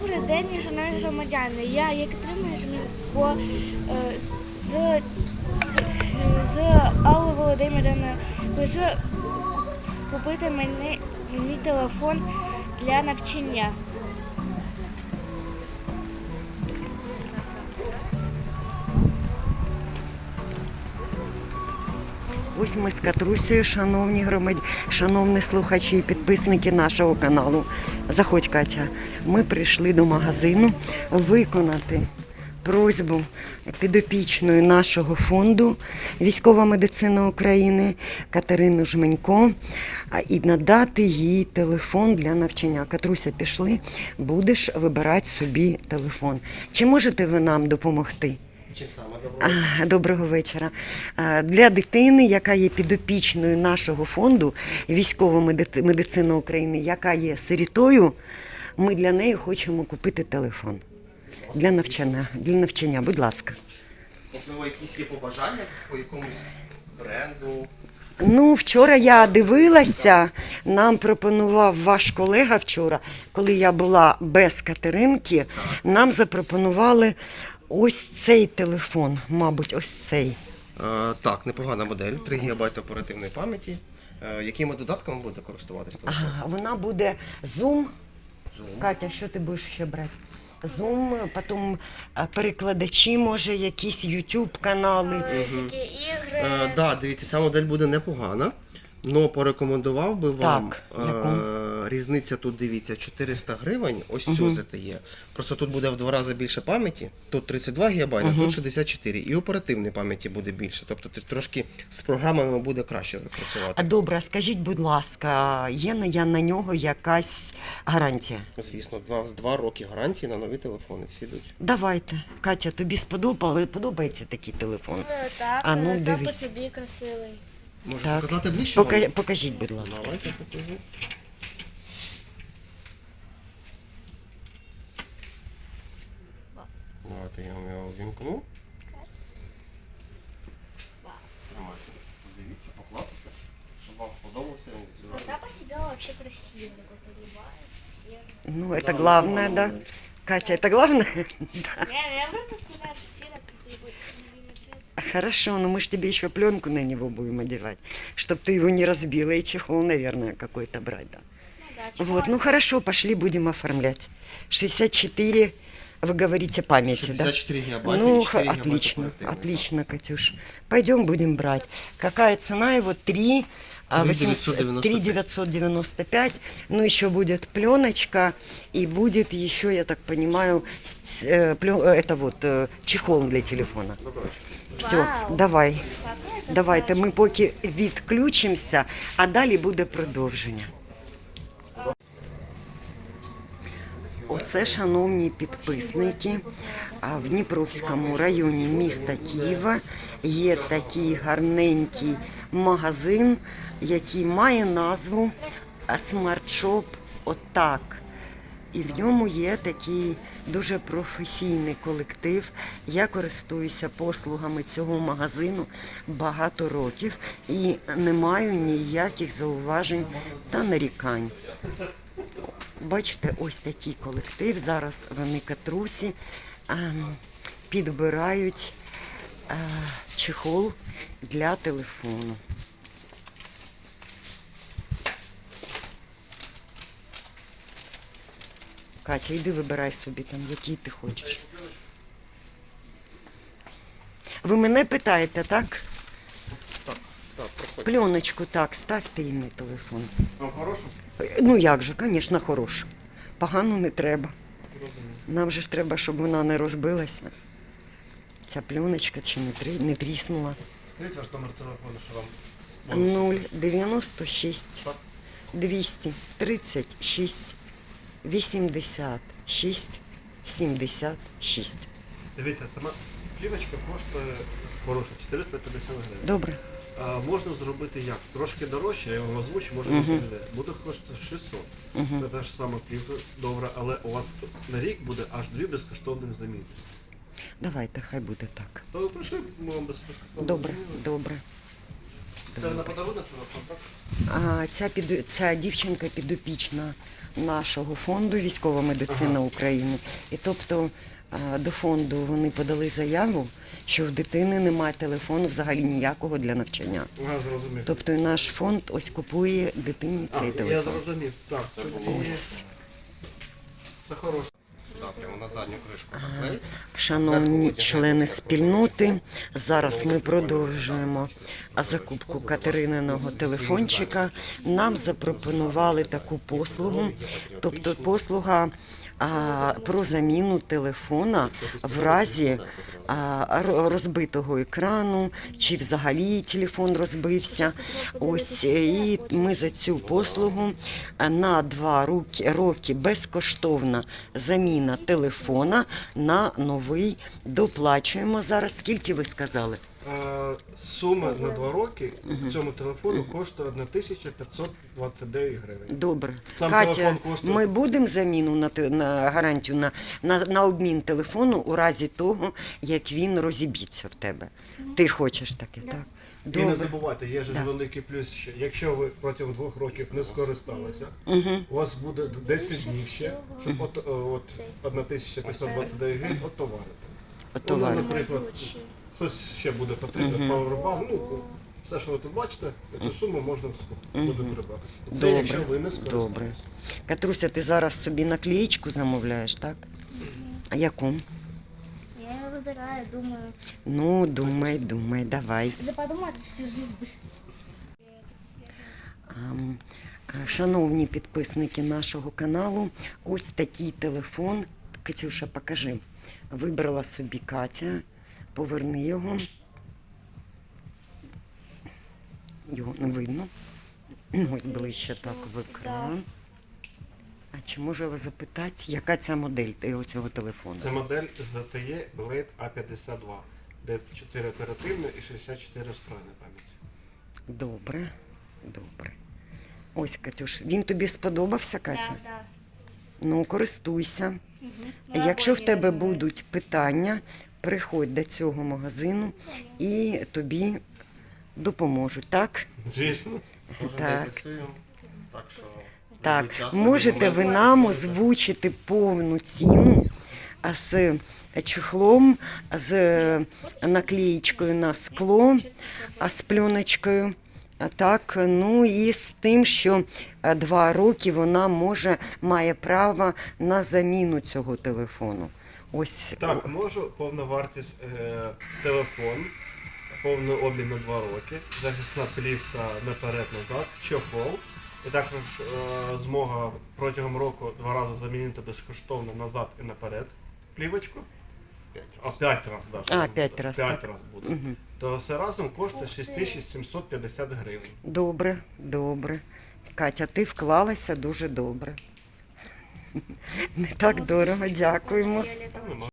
Добрий день, шановні громадяни. Я Єкатерина Жмінко е, з, з Аллою Володимирівною вирішила купити мені, мені телефон для навчання. Ось ми з Катрусею, шановні громад... шановні слухачі і підписники нашого каналу. Заходь, Катя. Ми прийшли до магазину виконати просьбу підопічної нашого фонду Військова медицина України Катерину Жменько і надати їй телефон для навчання. Катруся, пішли, будеш вибирати собі телефон. Чи можете ви нам допомогти? Чим саме добро? А, Доброго вечора. Для дитини, яка є підопічною нашого фонду військова меди- медицина України, яка є сирітою, ми для неї хочемо купити телефон для навчання. Для навчання, будь ласка. Можливо, якісь є побажання по якомусь бренду. Ну, вчора я дивилася, нам пропонував ваш колега вчора, коли я була без Катеринки, нам запропонували ось цей телефон, мабуть, ось цей. Е, так, непогана модель, 3 ГБ оперативної пам'яті. Е, якими додатками буде користуватись телефон? Ага, вона буде Zoom. Zoom. Катя, що ти будеш ще брати? Zoom, потім е, перекладачі, може, якісь YouTube канали. Всякі ігри. Е, да, дивіться, ця модель буде непогана. Но порекомендував би вам Так, е, яку? різниця тут дивіться 400 гривень, ось цю ZTE. Просто тут буде в два рази більше пам'яті, тут 32 ГБ, а тут 64. І оперативної пам'яті буде більше. Тобто ти трошки з програмами буде краще запрацювати. А добре, скажіть, будь ласка, є на я на нього якась гарантія? Звісно, два, з два роки гарантії на нові телефони всі йдуть. Давайте, Катя, тобі сподобали, подобається такий телефон? Е, Так, А ну, е, сам по собі красивий. Можу Так. показати ближче? Пока... вам? Покажіть, будь ласка. Давайте покажу. Давайте я вам його вімкну. Тримайте. Подивіться, покласите, щоб вам сподобався. А сам по себе вообще красивый, такой подливается, серый. Ну, это главное, да? Катя, это главное? Да. Не, я просто сказала, что серый, потому что его любимый цвет. Хорошо, но мы же тебе еще пленку на него будем одевать, чтобы ты его не разбила, и чехол, наверное, какой-то брать, да. Ну да, Вот, ну хорошо, пошли будем оформлять. 64, вы говорите, памяти, 64 да? гигабайта Ну, и 4 х- гигабайта отлично, отлично, Катюш. Пойдем будем брать. Какая цена его? 3... 3,995. 995, ну еще будет пленочка и будет еще, я так понимаю, с- э, плё- э, это вот э, чехол для телефона. Все, давай. Давайте ми поки відключимося, а далі буде продовження. Оце, шановні підписники, в Дніпровському районі міста Києва є такий гарненький магазин, який має назву Смарт-шоп Отак. І в ньому є такий дуже професійний колектив. Я користуюся послугами цього магазину багато років і не маю ніяких зауважень та нарікань. Бачите, ось такий колектив. Зараз вони катрусі ем, підбирають е, чехол для телефону. Катя, йди вибирай собі там, який ти хочеш. Ви мене питаєте, так? Так, проходьте. Пленочку так, ставте і на телефон. Вам хорошо? Ну як же, звісно, хорошу. Погано не треба. Нам же ж треба, щоб вона не розбилася. Ця пленочка чи не, трі- не тріснула. Скажіть ваш номер телефону, що вам 096 236 86 76. дивіться, сама плівочка коштує хороша 450 гривень. Добре. А можна зробити як? Трошки дорожче, я вам озвучу, може бути буде. Буде коштувати 600. Це та ж сама плівка добра, але у вас на рік буде аж дві безкоштовних заміни. Давайте, хай буде так. То прийшли, ми вам безкоштовно. Добре, добре. Це на подарунок? А ця, під, ця дівчинка підопічна нашого фонду Військова медицина України. І тобто а, до фонду вони подали заяву, що в дитини немає телефону взагалі ніякого для навчання. Ага, зрозумів. Тобто і наш фонд ось купує дитині А, цей я телефон. зрозумів. Так, тоді Ось. це хороше. Кришку. Шановні члени спільноти, зараз ми продовжуємо закупку Катерининого телефончика. Нам запропонували таку послугу, тобто послуга а, про заміну телефона в разі а, розбитого екрану, чи взагалі телефон розбився. Ось е, і ми за цю послугу на два роки, роки безкоштовна заміна телефона на новий доплачуємо зараз. Скільки ви сказали? Сума на два роки цьому телефону коштує 1529 гривень. Добре. Сам Катя, телефон коштує- ми будемо заміну на, те- на гарантію на, на, на обмін телефону у разі того, як він розіб'ється в тебе. Ти хочеш таке, так? І не Добре. забувайте, є ж Да. великий плюс ще. Якщо ви протягом двох років не скористалися, у вас буде 10 днів ще, щоб от, е, от 1529 гривень отоварити. От Ну, товар. наприклад, щось ще буде потрібно, павербанк, ну, все, що ви тут бачите, цю суму можна буде прибрати. Це Добре, якщо ви не добре. Катруся, ти зараз собі наклеїчку замовляєш, так? А яку? Я ее выбираю, думаю. Ну, думай, думай, давай. Да подумай, всю жизнь. Ам, Шановні підписники нашого каналу, ось такий телефон. Катюша, покажи. Вибрала собі Катя. Поверни його. Його не видно. Ось ближче так в екран. А чи можу вас запитати, яка ця модель цього телефону? Це модель ZTE Blade A52, де 4 оперативні і 64 встроєна пам'ять. Добре, добре. Ось, Катюш, він тобі сподобався, Катя? Да, да. Ну, користуйся. Ну, Якщо в тебе будуть питання, приходь до цього магазину і тобі допоможуть, так? Звісно. Кожен Так. працюємо. Так що Так, любий час, можете любий ви момент. нам озвучити повну ціну а з чехлом, з наклеєчкою на скло, а з пленочкою. Так, ну і з тим, що е, два роки вона може має право на заміну цього телефону. Ось Так, можу повна вартість е, телефон, повний обмін на 2 роки, захисна плівка наперед-назад, чохол. І також е, змога протягом року два рази замінити безкоштовно назад і наперед плівочку. А 5 разів, да, А, п'ять раз, 5 так. раз буде. То все разом коштує 6750 гривень. добре, добре. Катя, ти вклалася дуже добре. Не так дорого, дякуємо.